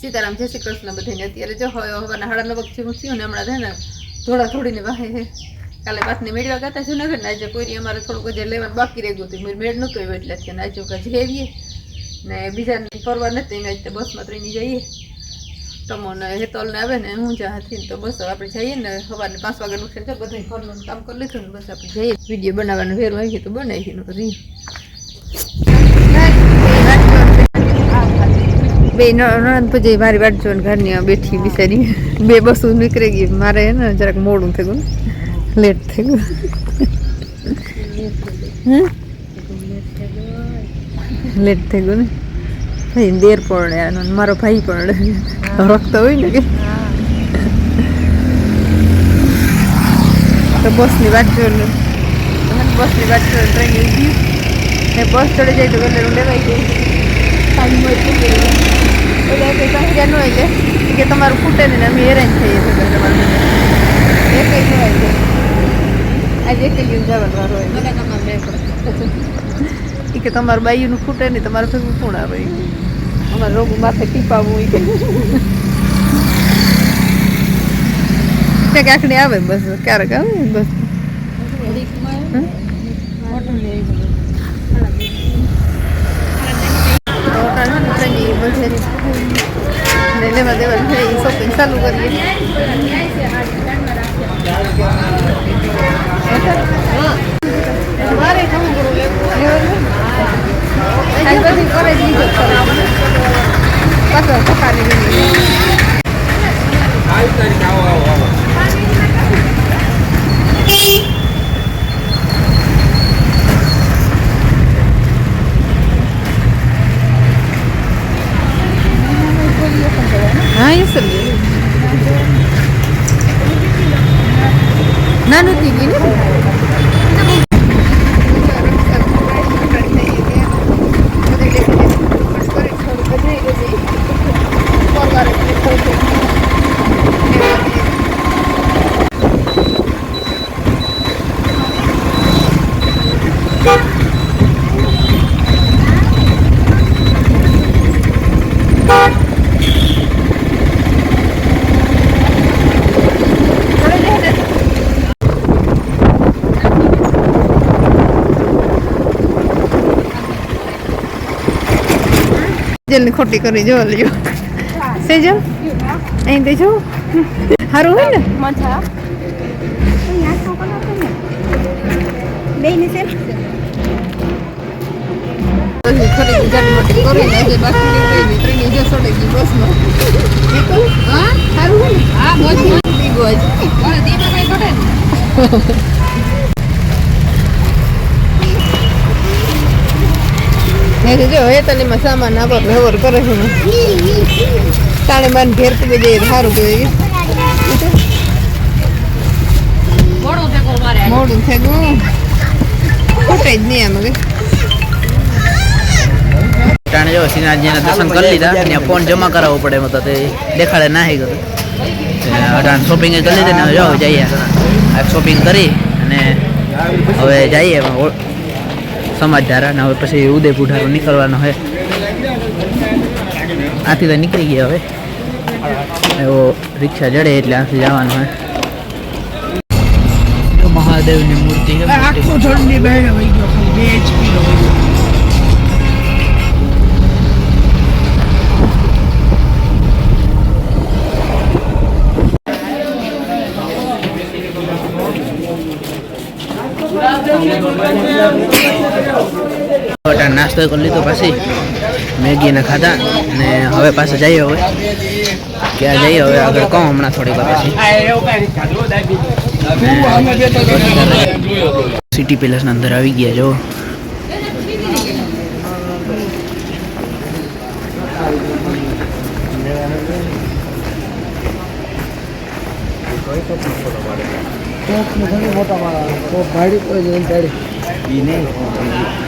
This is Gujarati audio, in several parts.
સીતારામ, જય શ્રી કૃષ્ણ બધાને. અત્યારે જો હવે હવાના હાડા નવક જેવું થયું ને હમણાં છે ને થોડા થોડીને વાહે હે. કાલે પાછને મેળવા ગાતા હતા જુનાગઢ ને. આજે કોઈ અમારે થોડુંક જે લેવાનું બાકી રહી ગયું હતું. મેં મેળ નહોતું આવ્યો એટલે અત્યારે આજે કાંઈ જેવીએ ને બીજાને ફરવા નથી ને આજે બસમાં ત્રણની જઈએ. તમો ને ને આવે ને હું જા હાથી તો બસ આપણે જઈએ ને સવારે પાંચ વાગે નુકસાન છે બધા ઘરનું કામ કરી લીધું ને બસ આપણે જઈએ. વીડિયો બનાવવાનું વેર આવી તો બનાવી નું કરી બે નણંદ પછી મારી વાટ જોઈને ઘરની બેઠી બિચારી. બે બસો નીકળી ગઈ. મારે ને જરાક મોડું થઈ ગયું. લેટ થઈ ગયું. લેટ થઈ ગયું ને? ભાઈ, દેર પડે મારો ભાઈ પડે. રખતો હોય ને કે? તો બસની વાત જોઈને બસની વાત જોઈને ટ્રેન ઊભી બસ ચડી જાય તો ગલેરું લેવાઈ જાય ટાઈમ હોય કે એટલે કંઈ સંખ્યા ન હોય એટલે કે તમારું ફૂટે ને અમે હેરાન થઈએ છીએ તમારું એ કંઈ ન હોય આજે એક જ જવાનું વારો હોય. કે તમારું બાઈનું ફૂટે નહીં તમારે ભેગું કોણ આવે અમારે રોગ માથે ટીપાવું હોય કે? આખડી આવે બસ ક્યારેક આવે બસ. છે ને ટ્રેનની બધાની ને લેવા દેવા છે એ શોપિંગ ચાલુ કરીએ મારે ઘણું બધું બધી કરે જ લીધો પાછળ પકાની ગઈ હા એ સમજે નાનું થઈ ગયું ને જલ્દી ખોટી કરી જો લ્યો. સેજો અહીં દેજો. સારું હોય ને? મજા. જે જે હા? સારું હોય ને? હા મોજ મોજ. બીગો જ દીપા કઈ કટે ને જો હે સામાન આવર વ્યવહાર કરે છે તાણે બાન ઘેર પી જઈએ સારું કહેવાય. મોડું થઈ ગયું ખૂટે જ નહીં આમાં ટાણે જો શ્રીનાથજીના દર્શન કરી લીધા ત્યાં ફોન જમા કરાવવો પડે એમાં તો તે દેખાડે નાહી ગયું અટાણ શોપિંગ કરી લીધી ને જો જઈએ. આ શોપિંગ કરી અને હવે જઈએ. ઓ- ને હવે પછી ઉદયપુર ધારો નીકળવાનો હોય. આથી તો નીકળી ગયા હવે. એવો રિક્ષા જડે એટલે આથી જવાનું હોય. મહાદેવની મૂર્તિ છે આખો બહેર વહી ગયો બે એચપી નો નાસ્તો કરી લીધો પાછી. મેગીને ખાધા ને હવે પાસે જઈએ હવે. ક્યાં જઈએ હવે આગળ કહું હમણાં થોડીક પછી. સિટી પેલેસના અંદર આવી ગયા જો. મોટા મારા ભાડી ભાડી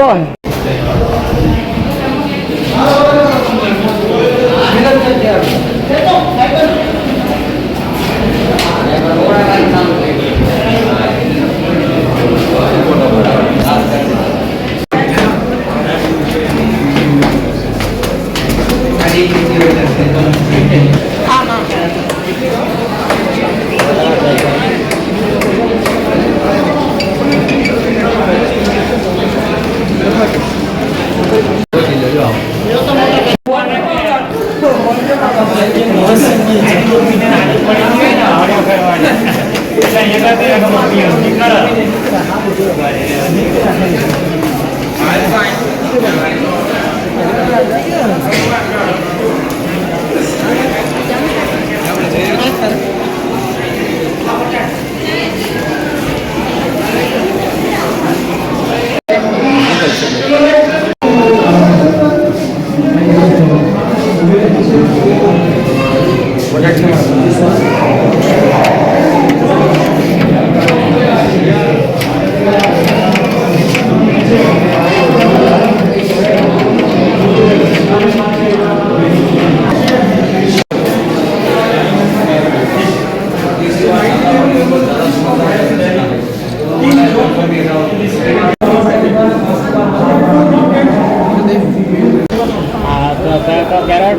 Yun. 来你们是生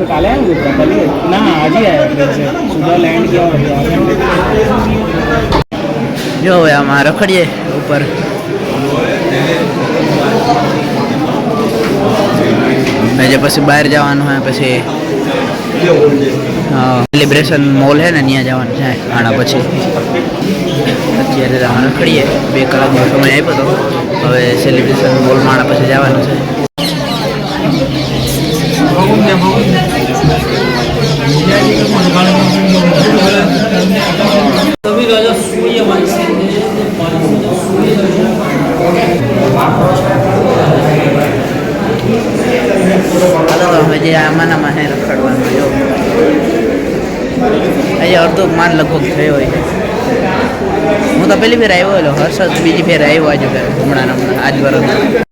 તો કાલે આવ્યા ને ગોતરા ના આજે આવ્યા છે સુધા લેન્ડ ગયા જો હવે આમાં રખડીએ ઉપર જે પછી બહાર જવાનું હોય પછી સેલિબ્રેશન મોલ હે ને ત્યાં જવાનું છે આના પછી અત્યારે રખડીએ બે કલાકનો સમય આપ્યો હતો હવે સેલિબ્રેશન મોલમાં આના પછી જવાનું છે ફેર આવ્યો હતો હર્ષદ બીજી ફેર આવ્યો આજે હમણાં હમણાં આજ વર્ષ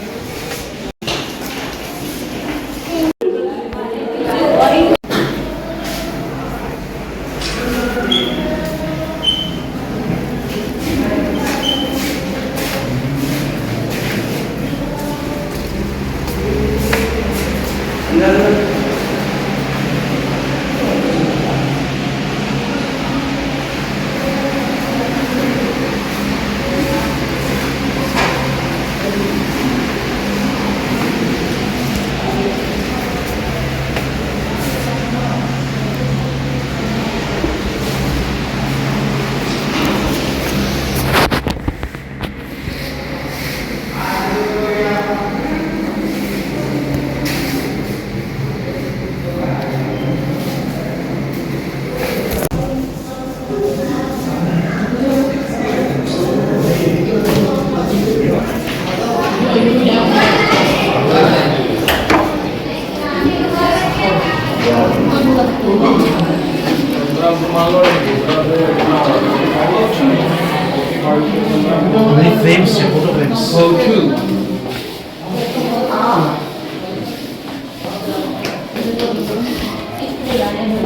Ne famous ya, o da famous. Koltuğu.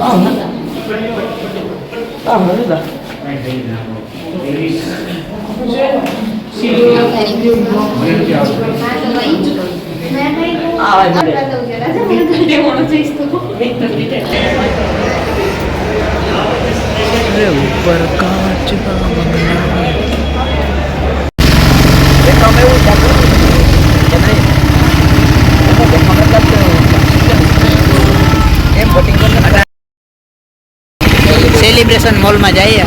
Anladım. Anladı da. Aynen. Aynen. ઉપર કાચ સેલિબ્રેશન મોલમાં જઈએ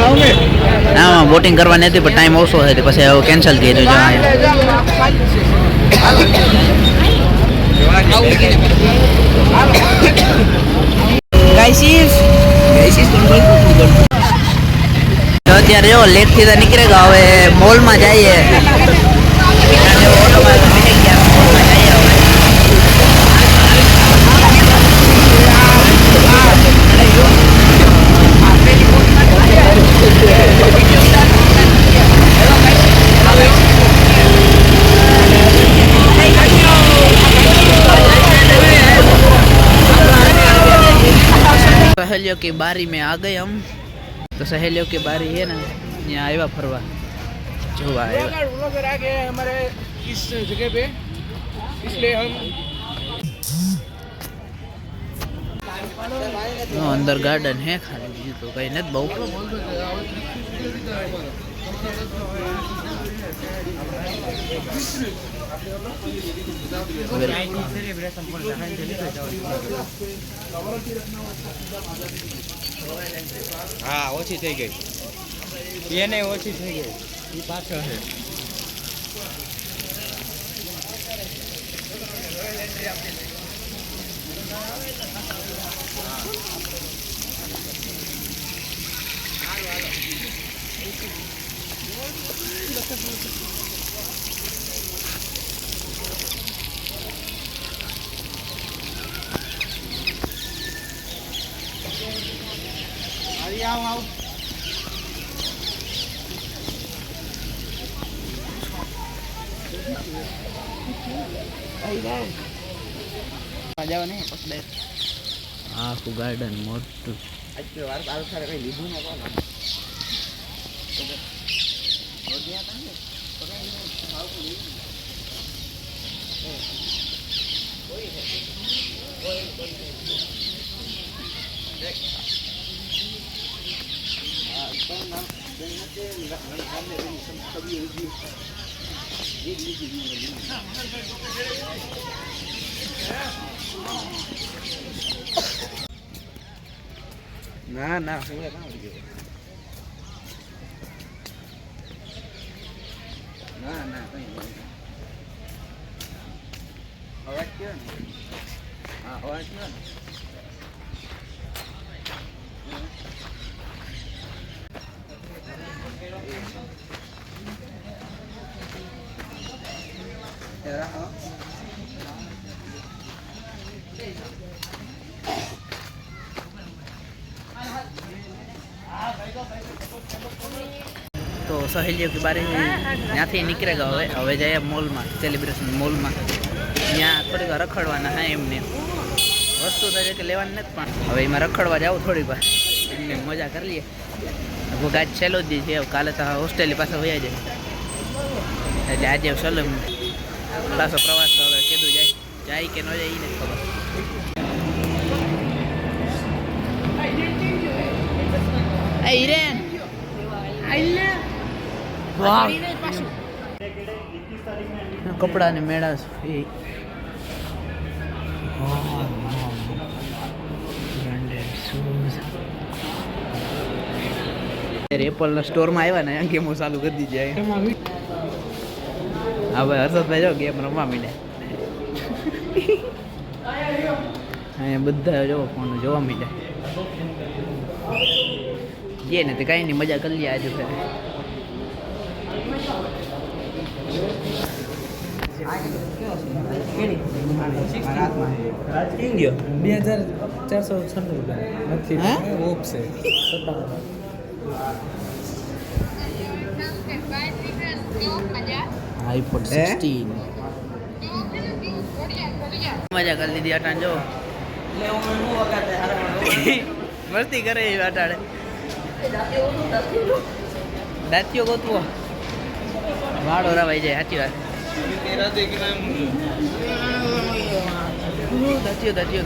આમાં બોટિંગ કરવાની હતી, પણ ટાઈમ ઓછો હતો પછી હવે કેન્સલ થઈ રહ્યું ગાઈસીસ ગાઈસીસ તો અત્યારે જો લેકથી તો નીકળે ગયા હવે મોલમાં જઈએ. सहेलियों की बारी में आ गए हम तो सहेलियों की बारी है ना यहाँ आएगा फरवा जो आया हमारे इस जगह पे इसलिए हम अंदर गार्डन है खाली की तो कहीं नहीं बहुत હા ઓછી થઈ ગઈ. એને ઓછી થઈ ગઈ. પાછળ છે. જાવ ને? આખું ગાર્ડન મોટું. ના ના ના ના કઈ નહીં. અવાજ કયો ને હા અવાજ કયો ને જરા સહેલીઓ કે બારે ત્યાંથી નીકળે ગયા. હવે હવે જઈએ મોલમાં સેલિબ્રેશન મોલમાં. ત્યાં થોડીક વાર રખડવાના હા એમને. વસ્તુ તો છે લેવાની નથી પણ હવે એમાં રખડવા જાવ થોડીક વાર. એમને મજા કરી લઈએ. ભૂખ આજ છેલ્લો જ છે. કાલે તો હોસ્ટેલી પાસે વયા જાય. એટલે આજે સલમ પાછો પ્રવાસ હવે કીધું જાય. જાય કે ન જાય એ નથી ખબર. હિરેન. વાહ. કપડા ને મેળા છે. અત્યારે એપલના સ્ટોરમાં આવ્યા ને ગેમો ચાલુ કરી દીધી હા, ભાઈ, હર્ષદભાઈ જો, ગેમ રમવા માંડ્યા. અહીંયા બધા જો ફોન જોવા માંડ્યા. જે ને તે કાંઈ નહીં, મજા કરી લે આજે બે હજાર ચારસો છન્નું રૂપિયા. નથી ઓફ છે. IPhone sixteen. મજા કરી લીધી અટાણ જો. મસ્તી કરે અટાડે દાંતીઓ ગોતવો. વાળો રવાઈ જાય સાચી વાત સાચી દાંતીઓ